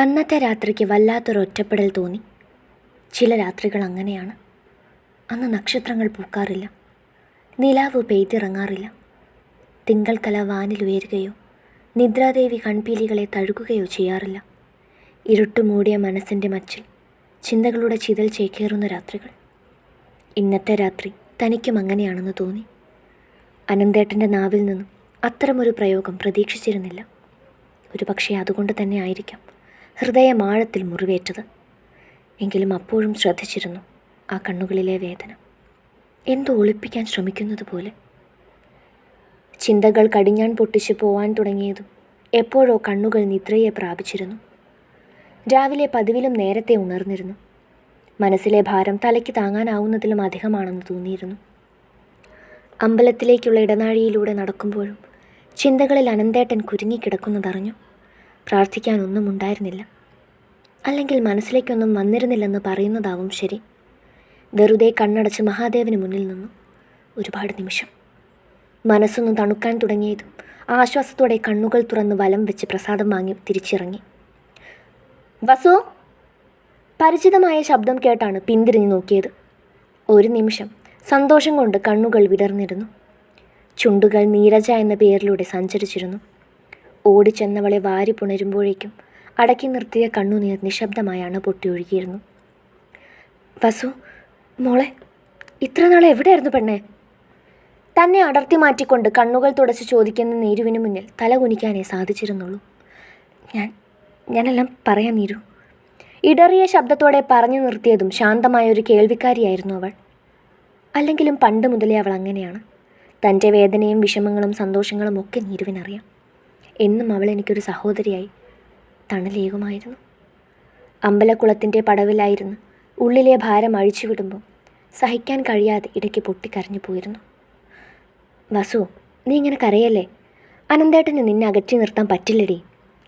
അന്നത്തെ രാത്രിക്ക് വല്ലാത്തൊരു ഒറ്റപ്പെടൽ തോന്നി. ചില രാത്രികൾ അങ്ങനെയാണ്. അന്ന് നക്ഷത്രങ്ങൾ പൂക്കാറില്ല. നിലാവ് പെയ്തിറങ്ങാറില്ല. തിങ്കൾക്കല വാനിലുയരുകയോ നിദ്രാദേവി കൺപീലികളെ തഴുകുകയോ ചെയ്യാറില്ല. ഇരുട്ടു മൂടിയ മനസ്സിന്റെ മച്ചിൽ ചിന്തകളുടെ ചിതൽ ചേക്കേറുന്ന രാത്രികൾ. ഇന്നത്തെ രാത്രി തനിക്കും അങ്ങനെയാണെന്ന് തോന്നി. അനന്തേട്ടന്റെ നാവിൽ നിന്നും അത്തരമൊരു പ്രയോഗം പ്രതീക്ഷിച്ചിരുന്നില്ല. ഒരു പക്ഷേ അതുകൊണ്ട് തന്നെ ആയിരിക്കാം. ഹൃദയമാഴത്തിൽ മുറിവേറ്റത്. എങ്കിലും അപ്പോഴും ശ്രദ്ധിച്ചിരുന്നു ആ കണ്ണുകളിലെ വേദന. എന്തോ ഒളിപ്പിക്കാൻ ശ്രമിക്കുന്നത് പോലെ? ചിന്തകൾ കടിഞ്ഞാൻ പൊട്ടിച്ച് പോവാൻ തുടങ്ങിയതും എപ്പോഴോ കണ്ണുകൾ നിദ്രയെ പ്രാപിച്ചിരുന്നു. രാവിലെ പതിവിലും നേരത്തെ ഉണർന്നിരുന്നു. മനസ്സിലെ ഭാരം തലയ്ക്ക് താങ്ങാനാവുന്നതിലും അധികമാണെന്ന് തോന്നിയിരുന്നു. അമ്പലത്തിലേക്കുള്ള ഇടനാഴിയിലൂടെ നടക്കുമ്പോഴും ചിന്തകളിൽ അനന്തേട്ടൻ കുരുങ്ങിക്കിടക്കുന്നതറിഞ്ഞു പ്രാർത്ഥിക്കാനൊന്നും ഉണ്ടായിരുന്നില്ല. അല്ലെങ്കിൽ മനസ്സിലേക്കൊന്നും വന്നിരുന്നില്ലെന്ന് പറയുന്നതാവും ശരി. വെറുതെ കണ്ണടച്ച് മഹാദേവന് മുന്നിൽ നിന്നു. ഒരുപാട് നിമിഷം. മനസ്സൊന്ന് തണുക്കാൻ തുടങ്ങിയതും ആശ്വാസത്തോടെ കണ്ണുകൾ തുറന്ന് വലം വെച്ച് പ്രസാദം വാങ്ങി തിരിച്ചിറങ്ങി. വസു! പരിചിതമായ ശബ്ദം കേട്ടാണ് പിന്തിരിഞ്ഞു നോക്കിയത്. ഒരു നിമിഷം സന്തോഷം കൊണ്ട് കണ്ണുകൾ വിടർന്നിരുന്നു. ചുണ്ടുകൾ നീരജ എന്ന പേരിലൂടെ സഞ്ചരിച്ചിരുന്നു. ഓടിച്ചെന്നവളെ വാരി പുണരുമ്പോഴേക്കും അടക്കി നിർത്തിയ കണ്ണുനീർ നിശബ്ദമായാണ് പൊട്ടിയൊഴുകിയിരുന്നു വസു മോളെ ഇത്ര നാളെ എവിടെയായിരുന്നു പെണ്ണെ? തന്നെ അടർത്തി മാറ്റിക്കൊണ്ട് കണ്ണുകൾ തുടച്ച് ചോദിക്കുന്ന നീരുവിന് മുന്നിൽ തല കുനിക്കാനേ സാധിച്ചിരുന്നുള്ളൂ. ഞാൻ ഞാനെല്ലാം പറയാൻ നീരു. ഇടറിയ ശബ്ദത്തോടെ പറഞ്ഞു നിർത്തിയതും ശാന്തമായ ഒരു കേൾവിക്കാരിയായിരുന്നു അവൾ. അല്ലെങ്കിലും പണ്ട് മുതലേ അവൾ അങ്ങനെയാണ്. തന്റെ വേദനയും വിഷമങ്ങളും സന്തോഷങ്ങളും ഒക്കെ നീരുവിനറിയാം. എന്നും അവൾ എനിക്കൊരു സഹോദരിയായി. തണലേകുമായിരുന്നു. അമ്പലക്കുളത്തിന്റെ പടവിലായിരുന്നു. ഉള്ളിലെ ഭാരം അഴിച്ചുവിടുമ്പോൾ സഹിക്കാൻ കഴിയാതെ ഇടയ്ക്ക് പൊട്ടിക്കരഞ്ഞു പോയിരുന്നു. വസു നീ ഇങ്ങനെ കരയല്ലേ? അനന്തേട്ടന് നിന്നെ അകറ്റി നിർത്താൻ പറ്റില്ലടി.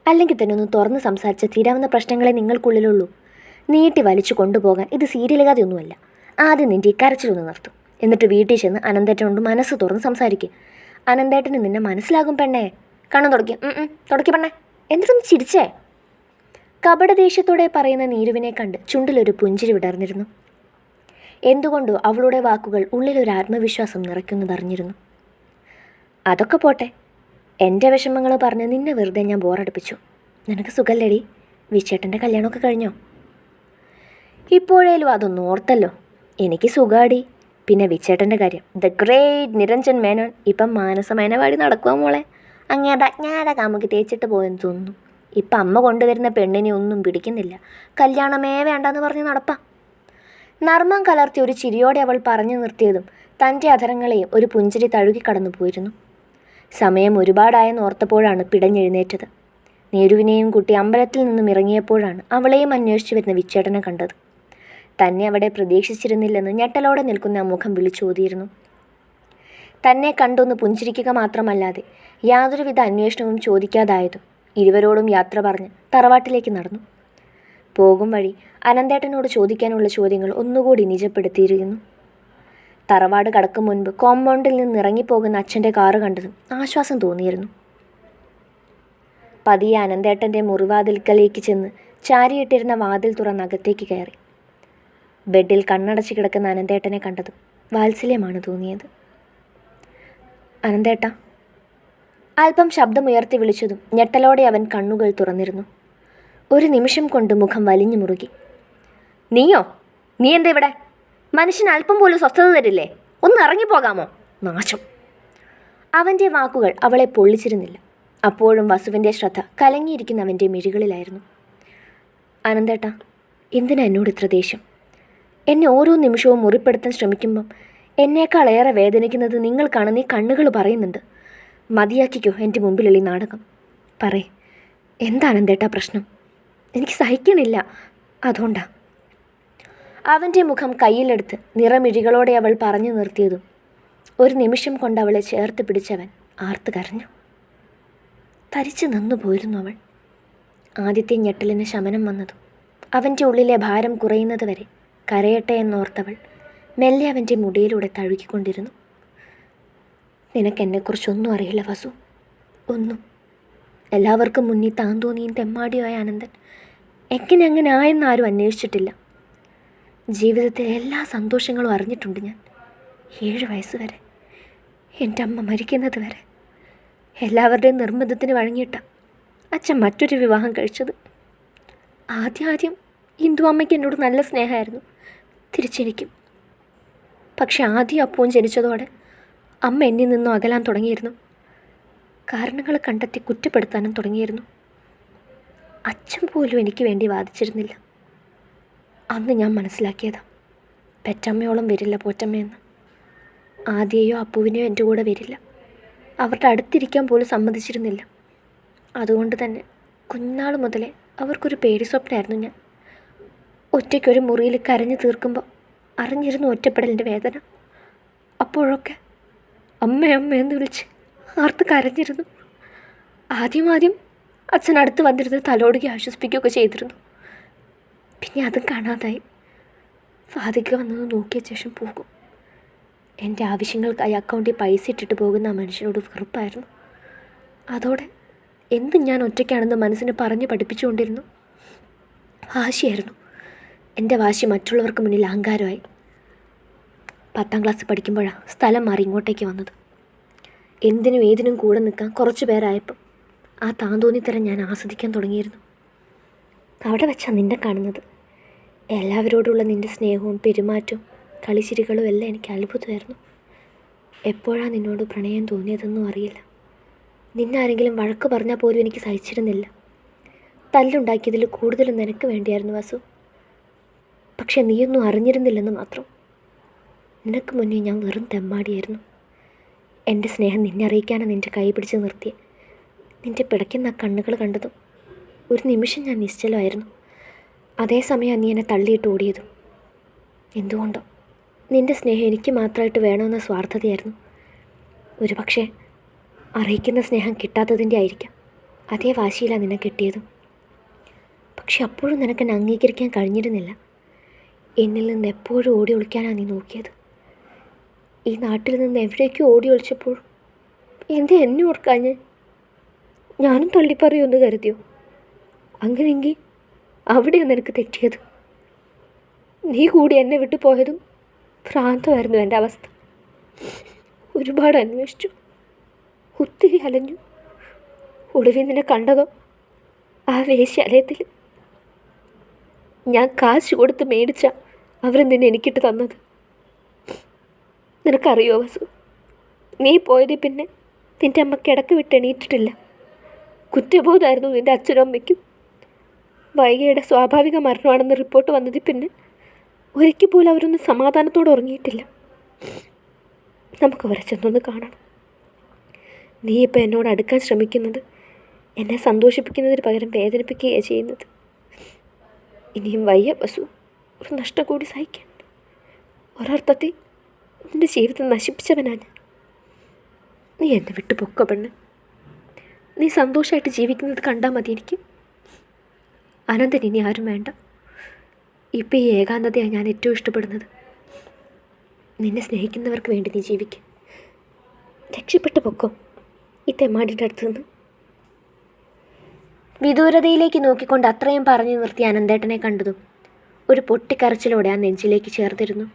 അല്ലെങ്കിൽ തന്നെ ഒന്ന് തുറന്ന് സംസാരിച്ച് തീരാവുന്ന പ്രശ്നങ്ങളെ നിങ്ങൾക്കുള്ളിലുള്ളൂ. നീട്ടി വലിച്ചു കൊണ്ടുപോകാൻ ഇത് സീരിയലുകാതെയൊന്നുമല്ല. ആദ്യം നിന്റെ ഈ കരച്ചിലൊന്ന് നിർത്തും. എന്നിട്ട് വീട്ടിൽ ചെന്ന് അനന്തേട്ടനോട് മനസ്സ് തുറന്ന് സംസാരിക്കുക അനന്തേട്ടന് നിന്നെ മനസ്സിലാകും പെണ്ണേ. കണ്ണു തുടക്കി. തുടക്കി പെണ്ണേ. എന്നിട്ടൊന്ന് ചിരിച്ചേ. കപടദേഷ്യത്തോടെ പറയുന്ന നീരുവിനെ കണ്ട് ചുണ്ടിലൊരു പുഞ്ചിരി വിടർന്നിരുന്നു. എന്തുകൊണ്ടോ അവളുടെ വാക്കുകൾ ഉള്ളിലൊരു ആത്മവിശ്വാസം നിറയ്ക്കുന്നതറിഞ്ഞിരുന്നു. അതൊക്കെ പോട്ടെ. എന്റെ വിഷമങ്ങൾ പറഞ്ഞ് നിന്നെ വെറുതെ ഞാൻ ബോറടിപ്പിച്ചു. നിനക്ക് സുഖല്ലേടി. വിച്ചേട്ടന്റെ കല്യാണമൊക്കെ കഴിഞ്ഞോ? ഇപ്പോഴേലും അതൊന്നും ഓർത്തല്ലോ. എനിക്ക് സുഖാടി. പിന്നെ വിച്ചേട്ടന്റെ കാര്യം. The great Niranjan Menon. ഇപ്പം മാനസമേനവാടി നടക്കുക മോളെ. അങ്ങേത അജ്ഞാത കാമുക്ക് തേച്ചിട്ട് പോയെന്ന് തോന്നുന്നു. ഇപ്പം അമ്മ കൊണ്ടുവരുന്ന പെണ്ണിനെ ഒന്നും പിടിക്കുന്നില്ല. കല്യാണമേ വേണ്ടെന്ന് പറഞ്ഞ് നടപ്പാം. നർമ്മം കലർത്തി ഒരു ചിരിയോടെ അവൾ പറഞ്ഞു നിർത്തിയതും തന്റെ അധരങ്ങളെയും ഒരു പുഞ്ചിരി തഴുകി കടന്നു പോയിരുന്നു. സമയം ഒരുപാടായെന്ന് ഓർത്തപ്പോഴാണ് പിടഞ്ഞെഴുന്നേറ്റത്. നേരുവിനെയും കുട്ടി അമ്പലത്തിൽ നിന്നും ഇറങ്ങിയപ്പോഴാണ് അവളെയും അന്വേഷിച്ചു വരുന്ന വിച്ചേട്ടനെ കണ്ടത്. തന്നെ അവിടെ പ്രതീക്ഷിച്ചിരുന്നില്ലെന്ന് ഞെട്ടലോടെ നിൽക്കുന്ന മുഖം വിളിച്ചോതിയിരുന്നു. തന്നെ കണ്ടൊന്ന് പുഞ്ചിരിക്കുക മാത്രമല്ലാതെ യാതൊരുവിധ അന്വേഷണവും ചോദിക്കാതായതും ഇരുവരോടും യാത്ര പറഞ്ഞ് തറവാട്ടിലേക്ക് നടന്നു. പോകും വഴി അനന്തേട്ടനോട് ചോദിക്കാനുള്ള ചോദ്യങ്ങൾ ഒന്നുകൂടി നിജപ്പെടുത്തിയിരുന്നു. തറവാട് കടക്കും മുൻപ് കോമ്പൗണ്ടിൽ നിന്ന് ഇറങ്ങിപ്പോകുന്ന അച്ഛന്റെ കാറ് കണ്ടതും ആശ്വാസം തോന്നിയിരുന്നു. പതിയെ അനന്തേട്ടന്റെ മുറിവാതിൽക്കലേക്ക് ചെന്ന് ചാരിയിട്ടിരുന്ന വാതിൽ തുറന്ന് അകത്തേക്ക് കയറി. ബെഡിൽ കണ്ണടച്ച് കിടക്കുന്ന അനന്തേട്ടനെ കണ്ടതും വാത്സല്യമാണ് തോന്നിയത്. അനന്തേട്ട. അല്പം ശബ്ദമുയർത്തി വിളിച്ചതും ഞെട്ടലോടെ അവൻ കണ്ണുകൾ തുറന്നിരുന്നു. ഒരു നിമിഷം കൊണ്ട് മുഖം വലിഞ്ഞു മുറുകി. നീയോ? നീ എന്താ ഇവിടെ? മനുഷ്യന് അല്പം പോലും സ്വസ്ഥത തരില്ലേ? ഒന്ന് ഇറങ്ങിപ്പോകാമോ നാശം. അവന്റെ വാക്കുകൾ അവളെ പൊള്ളിച്ചിരുന്നില്ല. അപ്പോഴും വസുവിന്റെ ശ്രദ്ധ കലങ്ങിയിരിക്കുന്ന അവന്റെ മിഴികളിലായിരുന്നു. അനന്തേട്ട എന്തിനാ എന്നോട് ഇത്ര ദേഷ്യം? എന്നെ ഓരോ നിമിഷവും മുറിപ്പെടുത്താൻ ശ്രമിക്കുമ്പം എന്നേക്കാളേറെ വേദനിക്കുന്നത് നിങ്ങൾക്കാണ് നീ കണ്ണുകൾ പറയുന്നുണ്ട്. മതിയാക്കിക്കോ എന്റെ മുമ്പിലുള്ള ഈ നാടകം. പറയേ. എന്താണ് എന്തേട്ടാ പ്രശ്നം? എനിക്ക് സഹിക്കണില്ല. അതുകൊണ്ടാ. അവന്റെ മുഖം കയ്യിലെടുത്ത് നിറമിഴികളോടെ അവൾ പറഞ്ഞു നിർത്തിയതും ഒരു നിമിഷം കൊണ്ട് അവളെ ചേർത്ത് പിടിച്ചവൻ ആർത്ത് കരഞ്ഞു. തരിച്ചു നിന്നു പോയിരുന്നു അവൾ. ആദ്യത്തെ ഞെട്ടലിന് ശമനം വന്നതും അവന്റെ ഉള്ളിലെ ഭാരം കുറയുന്നത് വരെ കരയട്ടെ എന്നോർത്തവൾ മെല്ലെ അവന്റെ മുടിയിലൂടെ തഴുകിക്കൊണ്ടിരുന്നു. നിനക്കെന്നെക്കുറിച്ചൊന്നും അറിയില്ല വസു. ഒന്നും. എല്ലാവർക്കും മുന്നിൽ താൻ തോന്നിയും തെമ്മാടിയായ ആനന്ദൻ എങ്ങനെ അങ്ങനെ ആയെന്ന് ആരും അന്വേഷിച്ചിട്ടില്ല. ജീവിതത്തിലെ എല്ലാ സന്തോഷങ്ങളും അറിഞ്ഞിട്ടുണ്ട് ഞാൻ. ഏഴ് വയസ്സ് വരെ. എന്റെ അമ്മ മരിക്കുന്നത് വരെ. എല്ലാവരുടെയും നിർബന്ധത്തിന് വഴങ്ങിയിട്ട അച്ഛൻ മറ്റൊരു വിവാഹം കഴിച്ചത്. ആദ്യം ആദ്യം ഹിന്ദു അമ്മയ്ക്ക് എന്നോട് നല്ല സ്നേഹമായിരുന്നു. തിരിച്ചെനിക്കും. പക്ഷെ ആദ്യം അപ്പവും ജനിച്ചതോടെ അമ്മ എന്നിൽ നിന്നും അകലാൻ തുടങ്ങിയിരുന്നു. കാരണങ്ങൾ കണ്ടെത്തി കുറ്റപ്പെടുത്താനും തുടങ്ങിയിരുന്നു. അച്ഛൻ പോലും എനിക്ക് വേണ്ടി വാദിച്ചിരുന്നില്ല. അന്ന് ഞാൻ മനസ്സിലാക്കിയതാ പെറ്റമ്മയോളം വരില്ല പോറ്റമ്മയെന്ന് ആദ്യയോ അപ്പുവിനെയോ എന്റെ കൂടെ വരില്ല. അവരുടെ അടുത്തിരിക്കാൻ പോലും സമ്മതിച്ചിരുന്നില്ല. അതുകൊണ്ട് തന്നെ കുഞ്ഞാൾ മുതലേ അവർക്കൊരു പേടി സ്വപ്നമായിരുന്നു ഞാൻ. ഒറ്റയ്ക്കൊരു മുറിയിൽ കരഞ്ഞു തീർക്കുമ്പോൾ അറിഞ്ഞിരുന്നു ഒറ്റപ്പെടലിന്റെ വേദന. അപ്പോഴൊക്കെ അമ്മ അമ്മ എന്ന് വിളിച്ച് ആർത്ത് കരഞ്ഞിരുന്നു. ആദ്യം ആദ്യം അച്ഛൻ അടുത്ത് വന്നിരുന്ന് തലോടുകി ആശ്വസിപ്പിക്കുകയൊക്കെ ചെയ്തിരുന്നു. പിന്നെ അതും കാണാതായി. ഫാദിക്ക വന്നത് നോക്കിയ ശേഷം പോകും. എന്റെ ആവശ്യങ്ങൾക്കായി അക്കൗണ്ടിൽ പൈസ ഇട്ടിട്ട് പോകുന്ന ആ മനുഷ്യനോട് വെറുപ്പായിരുന്നു. അതോടെ എന്തും ഞാൻ ഒറ്റയ്ക്കാണെന്ന് മനസ്സിന് പറഞ്ഞ് പഠിപ്പിച്ചുകൊണ്ടിരുന്നു. വാശിയായിരുന്നു എന്റെ വാശി മറ്റുള്ളവർക്ക് മുന്നിൽ അഹങ്കാരമായി. പത്താം ക്ലാസ് പഠിക്കുമ്പോഴാണ് സ്ഥലം മാറി ഇങ്ങോട്ടേക്ക് വന്നത്. എന്തിനും ഏതിനും കൂടെ നിൽക്കാൻ കുറച്ച് പേരായപ്പം ആ താന്തോന്നിത്തരം ഞാൻ ആസ്വദിക്കാൻ തുടങ്ങിയിരുന്നു. അവിടെ വെച്ചാണ് നിന്നെ കാണുന്നത്. എല്ലാവരോടുള്ള നിന്റെ സ്നേഹവും പെരുമാറ്റവും കളിച്ചിരികളും എല്ലാം എനിക്ക് അത്ഭുതമായിരുന്നു. എപ്പോഴാണ് നിന്നോട് പ്രണയം തോന്നിയതെന്നും അറിയില്ല. നിന്നെ ആരെങ്കിലും വഴക്ക് പറഞ്ഞാൽ പോലും എനിക്ക് സഹിച്ചിരുന്നില്ല. തല്ലുണ്ടാക്കിയതിൽ കൂടുതലും നിനക്ക് വേണ്ടിയായിരുന്നു വസു. പക്ഷെ നീയൊന്നും അറിഞ്ഞിരുന്നില്ലെന്ന് മാത്രം. നിനക്ക് മുന്നേ ഞാൻ വെറും തെമ്മാടിയായിരുന്നു. എന്റെ സ്നേഹം നിന്നെ അറിയിക്കാനാണ് നിന്റെ കൈ പിടിച്ച് നിർത്തിയത് നിന്റെ പിടയ്ക്കുന്ന കണ്ണുകൾ കണ്ടതും ഒരു നിമിഷം ഞാൻ നിശ്ചലമായിരുന്നു. അതേസമയം നീ എന്നെ തള്ളിയിട്ട് ഓടിയതും. എന്തുകൊണ്ടോ? നിന്റെ സ്നേഹം എനിക്ക് മാത്രമായിട്ട് വേണമെന്ന സ്വാർത്ഥതയായിരുന്നു. ഒരു പക്ഷേ അറിയിക്കുന്ന സ്നേഹം കിട്ടാത്തതിന്റെ ആയിരിക്കാം. അതേ വാശിയിലാണ് നിന്നെ കിട്ടിയതും. പക്ഷെ അപ്പോഴും നിനക്കെന്നെ അംഗീകരിക്കാൻ കഴിഞ്ഞിരുന്നില്ല. എന്നിൽ നിന്ന് എപ്പോഴും ഓടി ഒളിക്കാനാണ് നീ നോക്കിയത്? ഈ നാട്ടിൽ നിന്ന് എവിടേക്കും ഓടി ഒളിച്ചപ്പോൾ എന്തേ എന്നെ ഓർക്കാഞ്ഞ് ഞാനും തള്ളിപ്പറയുമെന്ന് കരുതിയോ? അങ്ങനെയെങ്കിൽ അവിടെയാണ് നിനക്ക് തെറ്റിയത്? നീ കൂടി എന്നെ വിട്ടു പോയതും ഭ്രാന്തമായിരുന്നു എന്റെ അവസ്ഥ. ഒരുപാട് അന്വേഷിച്ചു ഒത്തിരി അലഞ്ഞു. ഒടുവിൽ നിന്നെ കണ്ടതോ? ആ വേശ്യാലയത്തിൽ ഞാൻ കാശ് കൊടുത്ത് മേടിച്ച അവർ നിന്നെ എനിക്കിട്ട് തന്നത്. നിനക്കറിയോ വസു? നീ പോയതിൽ പിന്നെ നിന്റെ അമ്മ കിടക്ക് വിട്ട് എണീറ്റിട്ടില്ല. കുറ്റബോധമായിരുന്നു നിന്റെ അച്ഛനും അമ്മയ്ക്കും വൈകയുടെ സ്വാഭാവിക മരണമാണെന്ന് റിപ്പോർട്ട് വന്നതിൽ പിന്നെ ഒരിക്കൽ പോലും അവരൊന്നും സമാധാനത്തോടെ ഉറങ്ങിയിട്ടില്ല. നമുക്ക് അവരെ ചെന്നൊന്ന് കാണണം. നീ ഇപ്പം എന്നോട് അടുക്കാൻ ശ്രമിക്കുന്നത് എന്നെ സന്തോഷിപ്പിക്കുന്നതിന് പകരം വേദനിപ്പിക്കുകയാണ് ചെയ്യുന്നത്. ഇനിയും വയ്യ ബസു ഒരു നഷ്ടം കൂടി സഹിക്കാൻ. ഒരർത്ഥത്തിൽ നിന്റെ ജീവിതം നശിപ്പിച്ചവനാണ് നീ എന്നെ വിട്ടു പൊക്ക പെണ്ണ്. നീ സന്തോഷമായിട്ട് ജീവിക്കുന്നത് കണ്ടാൽ മതി എനിക്ക് അനന്തൻ ഇനി ആരും വേണ്ട. ഇപ്പം ഈ ഏകാന്തതയാണ് ഞാൻ ഏറ്റവും ഇഷ്ടപ്പെടുന്നത്. നിന്നെ സ്നേഹിക്കുന്നവർക്ക് വേണ്ടി നീ ജീവിക്കും. രക്ഷപ്പെട്ടു പൊക്കോ. ഈ തെമ്മാടിയുടെ അടുത്ത് നിന്ന്. വിദൂരതയിലേക്ക് നോക്കിക്കൊണ്ട് അത്രയും പറഞ്ഞു നിർത്തി അനന്തേട്ടനെ കണ്ടതും ഒരു പൊട്ടിക്കരച്ചിലൂടെ ആ നെഞ്ചിലേക്ക് ചേർത്തിരുന്നു.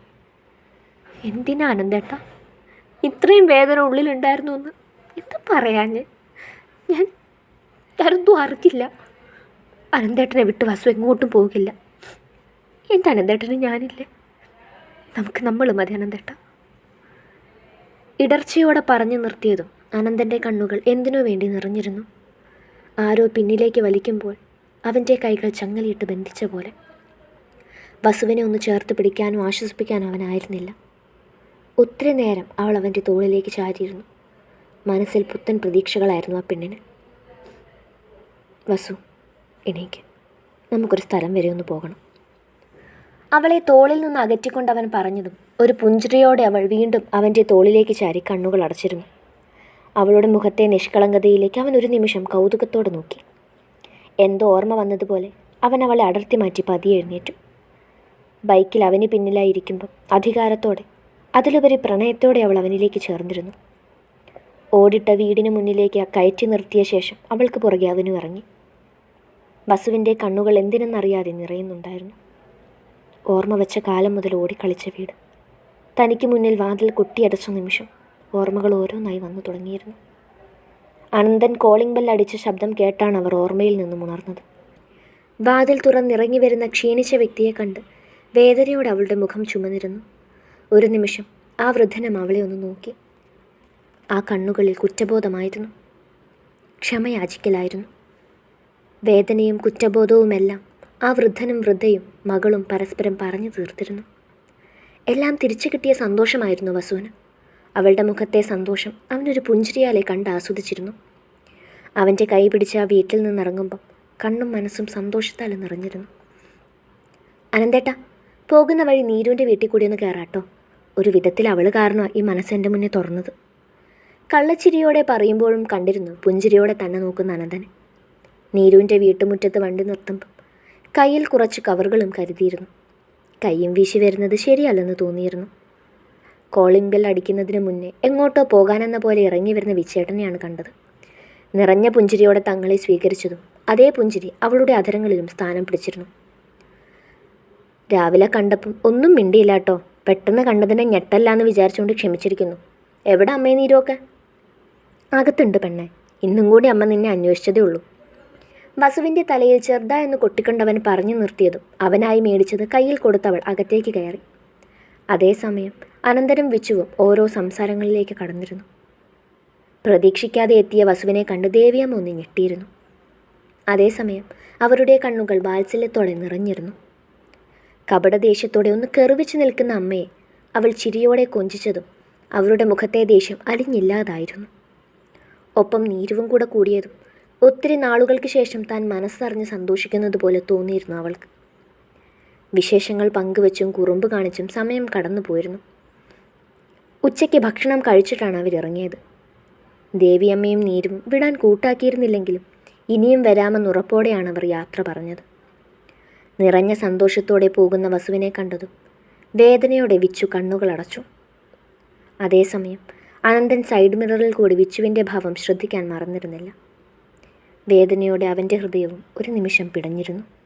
എന്തിനാ അനന്തേട്ട? ഇത്രയും വേദന ഉള്ളിലുണ്ടായിരുന്നു എന്ന് എന്ത് പറയാഞ്ഞ് ഞാൻ ഞാനൊന്നും അറിഞ്ഞില്ല. അനന്തേട്ടനെ വിട്ട് വസു എങ്ങോട്ടും പോകില്ല. എന്റെ അനന്തേട്ടന് ഞാനില്ല? നമുക്ക് നമ്മൾ മതി അനന്തേട്ട. ഇടർച്ചയോടെ പറഞ്ഞു നിർത്തിയതും അനന്തന്റെ കണ്ണുകൾ എന്തിനു വേണ്ടി നിറഞ്ഞിരുന്നു? ആരോ പിന്നിലേക്ക് വലിക്കുമ്പോൾ അവന്റെ കൈകൾ ചങ്ങലിയിട്ട് ബന്ധിച്ച പോലെ. വസുവിനെ ഒന്ന് ചേർത്ത് പിടിക്കാനോ ആശ്വസിപ്പിക്കാനോ അവനായിരുന്നില്ല. ഒത്തിരി നേരം അവൾ അവന്റെ തോളിലേക്ക് ചാരിയിരുന്നു. മനസ്സിൽ പുത്തൻ പ്രതീക്ഷകളായിരുന്നു ആ പെണ്ണിന്. വസു എണീക്ക്. നമുക്കൊരു സ്ഥലം വരെ ഒന്ന് പോകണം. അവളെ തോളിൽ നിന്ന് അകറ്റിക്കൊണ്ട് അവൻ പറഞ്ഞതും ഒരു പുഞ്ചിരിയോടെ അവൾ വീണ്ടും അവന്റെ തോളിലേക്ക് ചാരി കണ്ണുകൾ അടച്ചിരുന്നു. അവളുടെ മുഖത്തെ നിഷ്കളങ്കതയിലേക്ക് അവൻ ഒരു നിമിഷം കൗതുകത്തോടെ നോക്കി. എന്തോ ഓർമ്മ വന്നതുപോലെ അവൻ അവളെ അടർത്തി മാറ്റി പതിയെ എഴുന്നേറ്റു. ബൈക്കിൽ അവന് പിന്നിലായിരിക്കുമ്പം അധികാരത്തോടെ അതിലുപരി പ്രണയത്തോടെ അവൾ അവനിലേക്ക് ചേർന്നിരുന്നു. ഓടിട്ട വീടിന് മുന്നിലേക്ക് കയറ്റി നിർത്തിയ ശേഷം അവൾക്ക് പുറകെ അവനും ഇറങ്ങി. ബസുവിന്റെ കണ്ണുകൾ എന്തിനെന്നറിയാതെ നിറയുന്നുണ്ടായിരുന്നു. ഓർമ്മ വെച്ച കാലം മുതൽ ഓടിക്കളിച്ച വീട്. തനിക്ക് മുന്നിൽ വാതിൽ കൊട്ടിയടച്ച നിമിഷം ഓർമ്മകൾ ഓരോന്നായി വന്നു തുടങ്ങിയിരുന്നു. അനന്തൻ കോളിംഗ് ബെൽ അടിച്ച ശബ്ദം കേട്ടാണ് അവർ ഓർമ്മയിൽ നിന്നും ഉണർന്നത്. വാതിൽ തുറന്നിറങ്ങി വരുന്ന ക്ഷീണിച്ച വ്യക്തിയെ കണ്ട് വേദനയോടെ അവളുടെ മുഖം ചുമന്നിരുന്നു. ഒരു നിമിഷം ആ വൃദ്ധനം അവളെ ഒന്ന് നോക്കി. ആ കണ്ണുകളിൽ കുറ്റബോധമായിരുന്നു. ക്ഷമയാചിക്കലായിരുന്നു. വേദനയും കുറ്റബോധവുമെല്ലാം ആ വൃദ്ധനും വൃദ്ധയും മകളും പരസ്പരം പറഞ്ഞു തീർത്തിരുന്നു. എല്ലാം തിരിച്ചു കിട്ടിയ സന്തോഷമായിരുന്നു വസുവിന്. അവളുടെ മുഖത്തെ സന്തോഷം അവനൊരു പുഞ്ചിരിയാലെ കണ്ട് ആസ്വദിച്ചിരുന്നു. അവന്റെ കൈ പിടിച്ച് ആ വീട്ടിൽ നിന്നിറങ്ങുമ്പം കണ്ണും മനസ്സും സന്തോഷത്താൽ നിറഞ്ഞിരുന്നു. അനന്തേട്ട പോകുന്ന വഴി നീരുവിന്റെ വീട്ടിൽ കൂടി ഒന്ന് കയറാട്ടോ ഒരു വിധത്തിൽ അവൾ കാരണം ഈ മനസ്സ് മുന്നേ തുറന്നത്. കള്ളച്ചിരിയോടെ പറയുമ്പോഴും കണ്ടിരുന്നു പുഞ്ചിരിയോടെ തന്നെ നോക്കുന്ന അനന്തനെ. നീരുവിന്റെ വീട്ടുമുറ്റത്ത് വണ്ടി നിർത്തുമ്പം കയ്യിൽ കുറച്ച് കവറുകളും കരുതിയിരുന്നു. കയ്യും വീശി വരുന്നത് ശരിയല്ലെന്ന് തോന്നിയിരുന്നു. കോളിംഗ് ബെൽ അടിക്കുന്നതിന് മുന്നേ എങ്ങോട്ടോ പോകാനെന്ന പോലെ ഇറങ്ങി വരുന്ന വിച്ചേട്ടനെയാണ് കണ്ടത്. നിറഞ്ഞ പുഞ്ചിരിയോടെ തങ്ങളെ സ്വീകരിച്ചതും അതേ പുഞ്ചിരി അവളുടെ അധരങ്ങളിലും സ്ഥാനം പിടിച്ചിരുന്നു. രാവിലെ കണ്ടപ്പം ഒന്നും മിണ്ടിയില്ല കേട്ടോ. പെട്ടെന്ന് കണ്ടതിനെ ഞെട്ടല്ല എന്ന് വിചാരിച്ചുകൊണ്ട് ക്ഷമിച്ചിരിക്കുന്നു. എവിടെ അമ്മയെ നീരുമൊക്കെ അകത്തുണ്ട് പെണ്ണെ. ഇന്നും കൂടി അമ്മ നിന്നെ അന്വേഷിച്ചതേ ഉള്ളൂ. വസുവിന്റെ തലയിൽ ചെറുതായെന്ന് കൊട്ടിക്കൊണ്ടവൻ പറഞ്ഞു നിർത്തിയതും അവനായി മേടിച്ചത് കയ്യിൽ കൊടുത്തവൾ അകത്തേക്ക് കയറി. അതേസമയം അനന്തരം വിച്ചുവും ഓരോ സംസാരങ്ങളിലേക്ക് കടന്നിരുന്നു. പ്രതീക്ഷിക്കാതെ എത്തിയ വസുവിനെ കണ്ട് ദേവിയമ്മ ഒന്ന് ഞെട്ടിയിരുന്നു. അതേസമയം അവരുടെ കണ്ണുകൾ വാത്സല്യത്തോടെ നിറഞ്ഞിരുന്നു. കപടദേഷ്യത്തോടെ ഒന്ന് കെറിവിച്ച് നിൽക്കുന്ന അമ്മയെ അവൾ ചിരിയോടെ കൊഞ്ചിച്ചതും അവരുടെ മുഖത്തെ ദേഷ്യം അലിഞ്ഞില്ലാതായിരുന്നു. ഒപ്പം നീരുവും കൂടെ കൂടിയതും ഒത്തിരി നാളുകൾക്ക് ശേഷം താൻ മനസ്സറിഞ്ഞ് സന്തോഷിക്കുന്നത് പോലെ തോന്നിയിരുന്നു അവൾക്ക്. വിശേഷങ്ങൾ പങ്കുവച്ചും കുറുമ്പ് കാണിച്ചും സമയം കടന്നു പോയിരുന്നു ഉച്ചയ്ക്ക് ഭക്ഷണം കഴിച്ചിട്ടാണ് അവരിറങ്ങിയത്. ദേവിയമ്മയും നീരും വിടാൻ കൂട്ടാക്കിയിരുന്നില്ലെങ്കിലും ഇനിയും വരാമെന്ന് ഉറപ്പോടെയാണ് അവർ യാത്ര പറഞ്ഞത്. നിറഞ്ഞ സന്തോഷത്തോടെ പോകുന്ന വസുവിനെ കണ്ടതും വേദനയോടെ വിച്ചു കണ്ണുകൾ അടച്ചു. അതേസമയം അനന്തൻ സൈഡ് മിററിൽ കൂടി വിച്ചുവിന്റെ ഭാവം ശ്രദ്ധിക്കാൻ മറന്നിരുന്നില്ല. വേദനയോടെ അവന്റെ ഹൃദയവും ഒരു നിമിഷം പിടഞ്ഞിരുന്നു.